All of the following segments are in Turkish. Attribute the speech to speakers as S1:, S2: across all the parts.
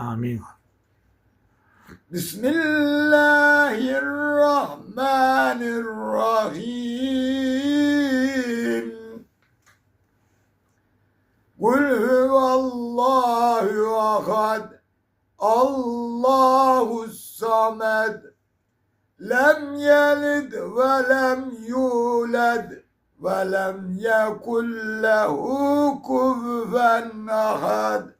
S1: Amin.
S2: Bismillahirrahmanirrahim. Kul huvallahu ahad. Allahu samed. Lem yelid ve lem yulad ve lem yekul lehu kuvven ahad.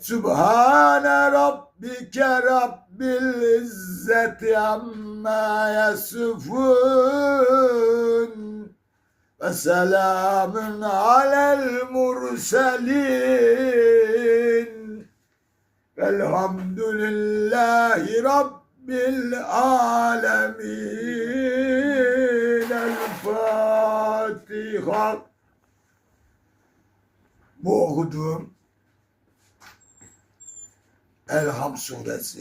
S2: Sübhane Rabbike Rabbil İzzeti amma yasifun ve selamun alel murselin. Velhamdülillahi Rabbil alemin. El Fatiha. Bu okuduğum Elham suresi